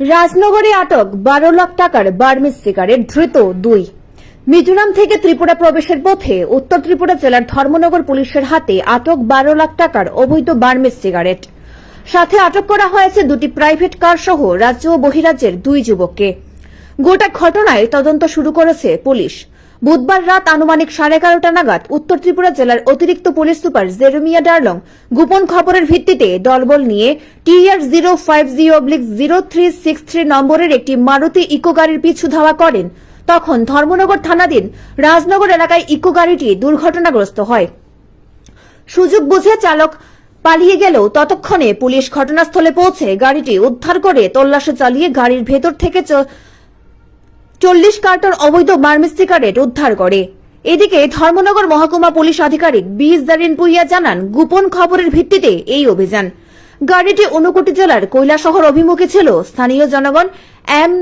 রাজনগরে আটক বারো লাখ টাকার বার্মিজ সিগারেট, ধৃত দুই। মিজোরাম থেকে ত্রিপুরা প্রবেশের পথে উত্তর ত্রিপুরা জেলার ধর্মনগর পুলিশের হাতে আটক বারো লাখ টাকার অবৈধ বার্মিজ সিগারেট। সাথে আটক করা হয়েছে দুটি প্রাইভেট কার সহ রাজ্য ও বহিরাজ্যের দুই যুবককে। গোটা ঘটনায় তদন্ত শুরু করেছে পুলিশ। বুধবার রাত আনুমানিক সাড়ে এগারোটা নাগাদ উত্তর ত্রিপুরা জেলার অতিরিক্ত পুলিশ সুপার জেরোমিয়া ডার্লং গোপন খবরের ভিত্তিতে দলবল নিয়ে TR zero five zero oblique zero three six three নম্বরের একটি মারুতি ইকো গাড়ির পিছু ধাওয়া করেন। তখন ধর্মনগর থানাধীন রাজনগর এলাকায় ইকো গাড়িটি দুর্ঘটনাগ্রস্ত হয়। সুযোগ বুঝে চালক পালিয়ে গেলেও ততক্ষণে পুলিশ ঘটনাস্থলে পৌঁছে গাড়িটি উদ্ধার করে তল্লাশি চালিয়ে গাড়ির ভেতর থেকে চল্লিশ কার্টন অবৈধ বার্মিজ সিগারেট উদ্ধার করে। এদিকে ধর্মনগর মহকুমা পুলিশ আধিকারিক বিএস দারিন পুইয়া জানান, গোপন খবরের ভিত্তিতে এই অভিযান। গাড়িটি ঊনকোটি জেলার কৈলাসহর অভিমুখে ছিল। স্থানীয় জনগণ M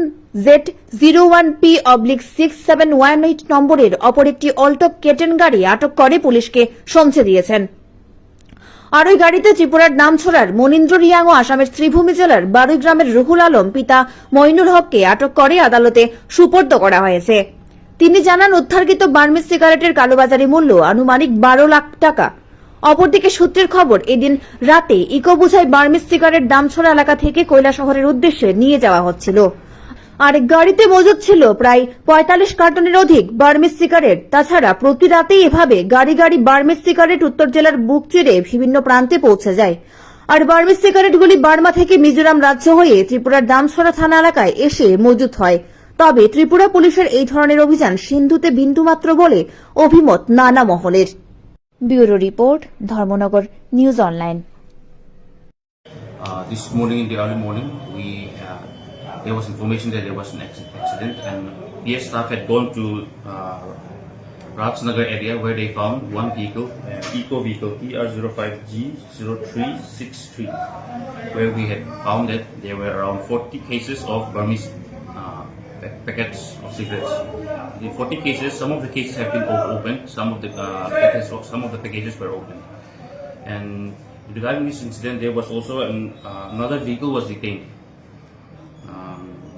Z zero one P oblique six seven one eight নম্বরের অপর একটি অল্টো কেটেন গাড়ি আটক করে পুলিশকে সমঝে দিয়েছেন। আর ওই গাড়িতে ত্রিপুরার নামছড়ার মনীন্দ্র রিয়াং ও আসামের শ্রীভূমি জেলার বারুই গ্রামের রুহুল আলম পিতা মইনুল হককে আটক করে আদালতে সুপর্দ করা হয়েছে। তিনি জানান, উদ্ধারকৃত বার্মিজ সিগারেটের কালোবাজারি মূল্য আনুমানিক বারো লাখ টাকা। অপরদিকে সূত্রের খবর, এদিন রাতে ইকো বুঝাই সিগারেট দামছড়া এলাকা থেকে কৈলা শহরের উদ্দেশ্যে নিয়ে যাওয়া হচ্ছিল। আর গাড়িতে মজুদ ছিল প্রায় পঁয়তাল্লিশ কার্টনের অধিক বার্মিজ সিগারেট। তাছাড়া প্রতি রাতেই এভাবে গাড়ি গাড়ি বার্মিজ সিগারেট উত্তর জেলার বুক চিরে বিভিন্ন প্রান্তে পৌঁছে যায়। আর বার্মিজ সিগারেটগুলি বার্মা থেকে মিজোরাম রাজ্য হয়ে ত্রিপুরার দামছড়া থানা এলাকায় এসে মজুত হয়। তবে ত্রিপুরা পুলিশের এই ধরনের অভিযান সিন্ধুতে বিন্দুমাত্র বলে অভিমত নানা মহলের। Bureau report Dharmanagar news online. Uh, this morning, in the early morning, we uh, there was information that there was an accident, and PS staff had gone to uh, Rajnagar area where they found one vehicle, an eco vehicle TR05G0363, where we had found that there were around 40 cases of Burmese uh, packets of cigarettes. In 40 cases, some of the cases have been opened, some of the uh, packets, some of the packages were opened. And regarding this incident, there was also an, uh, another vehicle was detained.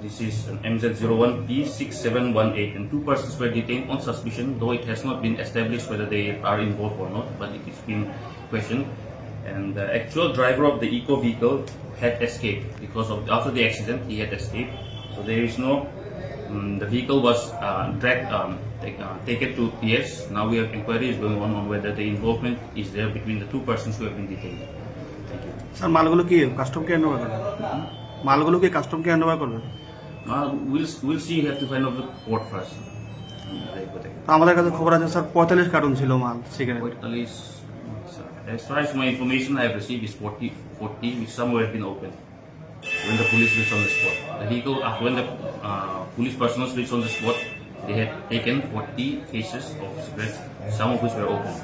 Um, this is an MZ01P6718, and two persons were detained on suspicion, though it has not been established whether they are involved or not, but it is been questioned. And the actual driver of the eco vehicle had escaped because of after the accident he had escaped. So there is no. Um, the vehicle was uh, dragged, um, take, uh, taken to PS. Now we have inquiries going on on whether the involvement is there between the two persons who have been detained. Thank you. Sir মালগুলো কি কাস্টমকে hand over করবে মালগুলো কি কাস্টমকে hand over করবে Uh, we'll we'll see. You have to find out the port first. Um, they put it. তো আমাদের কাছে খবর আছে স্যার পঁয়তাল্লিশ কার্টুন ছিল মাল cigarette At least, uh, as far as my information I have received is 40, 40 which somewhere have been opened when the police reached on the spot. The vehicle, uh, when the uh, police personnel reached on the spot, they had taken 40 cases of cigarettes, some of which were open.